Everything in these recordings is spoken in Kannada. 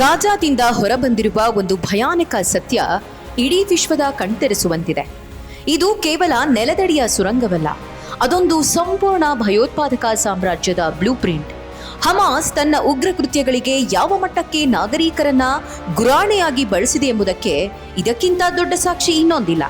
ಗಾಜಾದಿಂದ ಹೊರಬಂದಿರುವ ಒಂದು ಭಯಾನಕ ಸತ್ಯ ಇಡೀ ವಿಶ್ವದ ಕಣ್ತೆರೆಸುವಂತಿದೆ. ಇದು ಕೇವಲ ನೆಲದಡಿಯ ಸುರಂಗವಲ್ಲ, ಅದೊಂದು ಸಂಪೂರ್ಣ ಭಯೋತ್ಪಾದಕ ಸಾಮ್ರಾಜ್ಯದ ಬ್ಲೂ ಪ್ರಿಂಟ್. ಹಮಾಸ್ ತನ್ನ ಉಗ್ರ ಕೃತ್ಯಗಳಿಗೆ ಯಾವ ಮಟ್ಟಕ್ಕೆ ನಾಗರಿಕರನ್ನ ಗುರಾಣೆಯಾಗಿ ಬಳಸಿದೆ ಎಂಬುದಕ್ಕೆ ಇದಕ್ಕಿಂತ ದೊಡ್ಡ ಸಾಕ್ಷಿ ಇನ್ನೊಂದಿಲ್ಲ.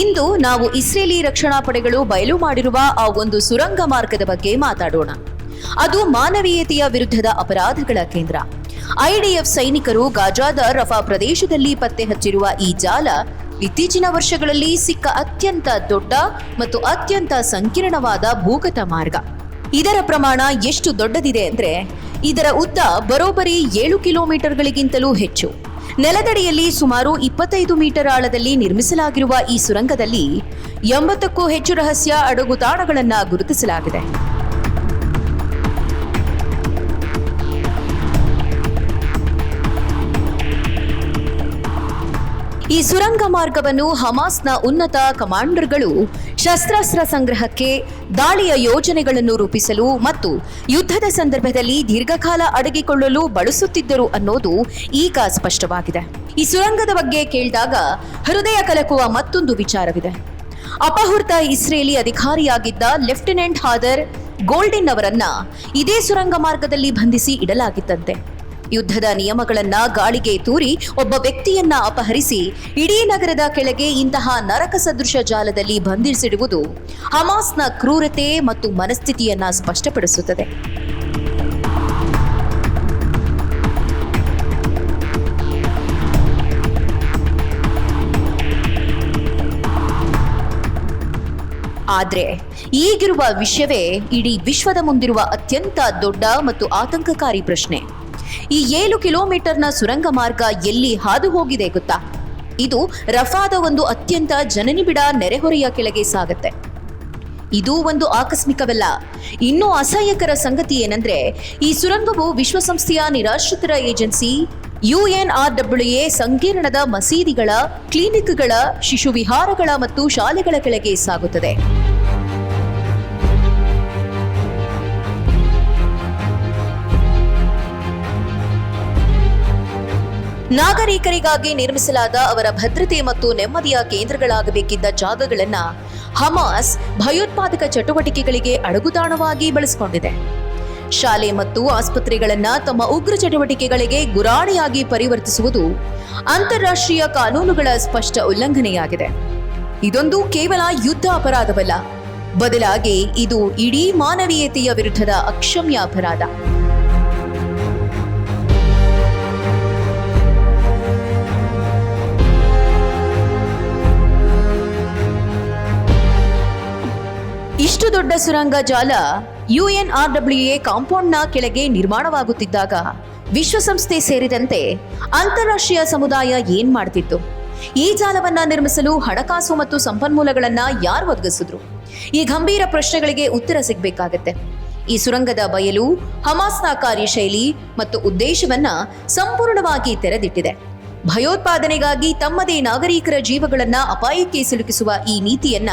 ಇಂದು ನಾವು ಇಸ್ರೇಲಿ ರಕ್ಷಣಾ ಪಡೆಗಳು ಬಯಲು ಮಾಡಿರುವ ಆ ಒಂದು ಸುರಂಗ ಮಾರ್ಗದ ಬಗ್ಗೆ ಮಾತಾಡೋಣ. ಅದು ಮಾನವೀಯತೆಯ ವಿರುದ್ಧದ ಅಪರಾಧಗಳ ಕೇಂದ್ರ. ಐಡಿಎಫ್ ಸೈನಿಕರು ಗಾಜಾದ ರಫಾ ಪ್ರದೇಶದಲ್ಲಿ ಪತ್ತೆ ಹಚ್ಚಿರುವ ಈ ಜಾಲ ಇತ್ತೀಚಿನ ವರ್ಷಗಳಲ್ಲಿ ಸಿಕ್ಕ ಅತ್ಯಂತ ದೊಡ್ಡ ಮತ್ತು ಅತ್ಯಂತ ಸಂಕೀರ್ಣವಾದ ಭೂಗತ ಮಾರ್ಗ. ಇದರ ಪ್ರಮಾಣ ಎಷ್ಟು ದೊಡ್ಡದಿದೆ ಅಂದ್ರೆ ಇದರ ಉದ್ದ ಬರೋಬ್ಬರಿ ಏಳು ಕಿಲೋಮೀಟರ್ಗಳಿಗಿಂತಲೂ ಹೆಚ್ಚು. ನೆಲದಡಿಯಲ್ಲಿ ಸುಮಾರು ಇಪ್ಪತ್ತೈದು ಮೀಟರ್ ಆಳದಲ್ಲಿ ನಿರ್ಮಿಸಲಾಗಿರುವ ಈ ಸುರಂಗದಲ್ಲಿ ಎಂಬತ್ತಕ್ಕೂ ಹೆಚ್ಚು ರಹಸ್ಯ ಅಡಗುತಾಣಗಳನ್ನು ಗುರುತಿಸಲಾಗಿದೆ. ಈ ಸುರಂಗ ಮಾರ್ಗವನ್ನು ಹಮಾಸ್ನ ಉನ್ನತ ಕಮಾಂಡರ್ಗಳು ಶಸ್ತ್ರಾಸ್ತ್ರ ಸಂಗ್ರಹಕ್ಕೆ ದಾಳಿಯ ಯೋಜನೆಗಳನ್ನು ರೂಪಿಸಲು ಮತ್ತು ಯುದ್ಧದ ಸಂದರ್ಭದಲ್ಲಿ ದೀರ್ಘಕಾಲ ಅಡಗಿಕೊಳ್ಳಲು ಬಳಸುತ್ತಿದ್ದರು ಅನ್ನೋದು ಈಗ ಸ್ಪಷ್ಟವಾಗಿದೆ. ಈ ಸುರಂಗದ ಬಗ್ಗೆ ಕೇಳಿದಾಗ ಹೃದಯ ಕಲಕುವ ಮತ್ತೊಂದು ವಿಚಾರವಿದೆ. ಅಪಹೃತ ಇಸ್ರೇಲಿ ಅಧಿಕಾರಿಯಾಗಿದ್ದ ಲೆಫ್ಟಿನೆಂಟ್ ಹಾದರ್ ಗೋಲ್ಡಿನ್ ಅವರನ್ನ ಇದೇ ಸುರಂಗ ಮಾರ್ಗದಲ್ಲಿ ಬಂಧಿಸಿ ಇಡಲಾಗಿತ್ತಂತೆ. ಯುದ್ಧದ ನಿಯಮಗಳನ್ನ ಗಾಳಿಗೆ ತೂರಿ ಒಬ್ಬ ವ್ಯಕ್ತಿಯನ್ನ ಅಪಹರಿಸಿ ಇಡೀ ನಗರದ ಕೆಳಗೆ ಇಂತಹ ನರಕ ಸದೃಶ ಜಾಲದಲ್ಲಿ ಬಂಧಿಸಿಡುವುದು ಹಮಾಸ್ನ ಕ್ರೂರತೆ ಮತ್ತು ಮನಸ್ಥಿತಿಯನ್ನ ಸ್ಪಷ್ಟಪಡಿಸುತ್ತದೆ. ಆದರೆ ಈಗಿರುವ ವಿಷಯವೇ ಇಡೀ ವಿಶ್ವದ ಮುಂದಿರುವ ಅತ್ಯಂತ ದೊಡ್ಡ ಮತ್ತು ಆತಂಕಕಾರಿ ಪ್ರಶ್ನೆ. ಈ ಏಳು ಕಿಲೋಮೀಟರ್ನ ಸುರಂಗ ಮಾರ್ಗ ಎಲ್ಲಿ ಹಾದು ಹೋಗಿದೆ ಗೊತ್ತಾ? ಇದು ರಫಾದ ಒಂದು ಅತ್ಯಂತ ಜನನಿಬಿಡ ನೆರೆಹೊರೆಯ ಕೆಳಗೆ ಸಾಗುತ್ತೆ. ಇದು ಒಂದು ಆಕಸ್ಮಿಕವಲ್ಲ. ಇನ್ನೂ ಅಸಹ್ಯಕರ ಸಂಗತಿ ಏನಂದ್ರೆ, ಈ ಸುರಂಗವು ವಿಶ್ವಸಂಸ್ಥೆಯ ನಿರಾಶ್ರಿತರ ಏಜೆನ್ಸಿ ಯುಎನ್ಆರ್ಡಬ್ಲ್ಯೂಎ ಸಂಕೀರ್ಣದ ಮಸೀದಿಗಳ, ಕ್ಲಿನಿಕ್ಗಳ ಶಿಶು ವಿಹಾರಗಳ ಮತ್ತು ಶಾಲೆಗಳ ಕೆಳಗೆ ಸಾಗುತ್ತದೆ. ನಾಗರಿಕರಿಗಾಗಿ ನಿರ್ಮಿಸಲಾದ ಅವರ ಭದ್ರತೆ ಮತ್ತು ನೆಮ್ಮದಿಯ ಕೇಂದ್ರಗಳಾಗಬೇಕಿದ್ದ ಜಾಗಗಳನ್ನ ಹಮಾಸ್ ಭಯೋತ್ಪಾದಕ ಚಟುವಟಿಕೆಗಳಿಗೆ ಅಡಗುತಾಣವಾಗಿ ಬಳಸಿಕೊಂಡಿದೆ. ಶಾಲೆ ಮತ್ತು ಆಸ್ಪತ್ರೆಗಳನ್ನ ತಮ್ಮ ಉಗ್ರ ಚಟುವಟಿಕೆಗಳಿಗೆ ಗುರಾಣಿಯಾಗಿ ಪರಿವರ್ತಿಸುವುದು ಅಂತಾರಾಷ್ಟ್ರೀಯ ಕಾನೂನುಗಳ ಸ್ಪಷ್ಟ ಉಲ್ಲಂಘನೆಯಾಗಿದೆ. ಇದೊಂದು ಕೇವಲ ಯುದ್ಧ ಅಪರಾಧವಲ್ಲ. ಬದಲಾಗಿ ಇದು ಇಡೀ ಮಾನವೀಯತೆಯ ವಿರುದ್ಧದ ಅಕ್ಷಮ್ಯ ಅಪರಾಧ. ದೊಡ್ಡ ಸುರಂಗ ಜಾಲ ಯುಎನ್ಆರ್ಡಬ್ಲ್ಯೂಎ ಕಾಂಪೌಂಡ್ನ ಕೆಳಗೆ ನಿರ್ಮಾಣವಾಗುತ್ತಿದ್ದಾಗ ವಿಶ್ವಸಂಸ್ಥೆ ಸೇರಿದಂತೆ ಅಂತಾರಾಷ್ಟ್ರೀಯ ಸಮುದಾಯ ಏನ್ ಮಾಡ್ತಿತ್ತು? ಈ ಜಾಲವನ್ನ ನಿರ್ಮಿಸಲು ಹಣಕಾಸು ಮತ್ತು ಸಂಪನ್ಮೂಲಗಳನ್ನ ಯಾರು ಒದಗಿಸಿದ್ರು? ಈ ಗಂಭೀರ ಪ್ರಶ್ನೆಗಳಿಗೆ ಉತ್ತರ ಸಿಗಬೇಕಾಗತ್ತೆ. ಈ ಸುರಂಗದ ಬಯಲು ಹಮಾಸ್ನ ಕಾರ್ಯಶೈಲಿ ಮತ್ತು ಉದ್ದೇಶವನ್ನ ಸಂಪೂರ್ಣವಾಗಿ ತೆರೆದಿಟ್ಟಿದೆ. ಭಯೋತ್ಪಾದನೆಗಾಗಿ ತಮ್ಮದೇ ನಾಗರಿಕರ ಜೀವಗಳನ್ನ ಅಪಾಯಕ್ಕೆ ಸಿಲುಕಿಸುವ ಈ ನೀತಿಯನ್ನ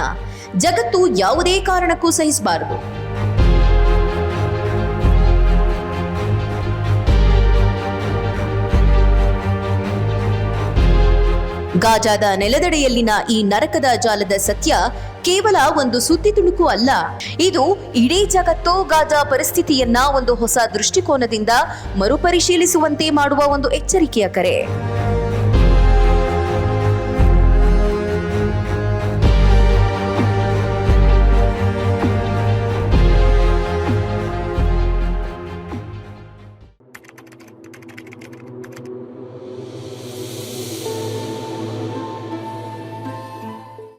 ಜಗತ್ತು ಯಾವುದೇ ಕಾರಣಕ್ಕೂ ಸಹಿಸಬಾರದು. ಗಾಜಾದ ನೆಲದಡೆಯಲ್ಲಿನ ಈ ನರಕದ ಜಾಲದ ಸತ್ಯ ಕೇವಲ ಒಂದು ಸುದ್ದಿ ತುಣುಕು ಅಲ್ಲ. ಇದು ಇಡೀ ಜಗತ್ತು ಗಾಜಾ ಪರಿಸ್ಥಿತಿಯನ್ನ ಒಂದು ಹೊಸ ದೃಷ್ಟಿಕೋನದಿಂದ ಮರುಪರಿಶೀಲಿಸುವಂತೆ ಮಾಡುವ ಒಂದು ಎಚ್ಚರಿಕೆಯ ಕರೆ.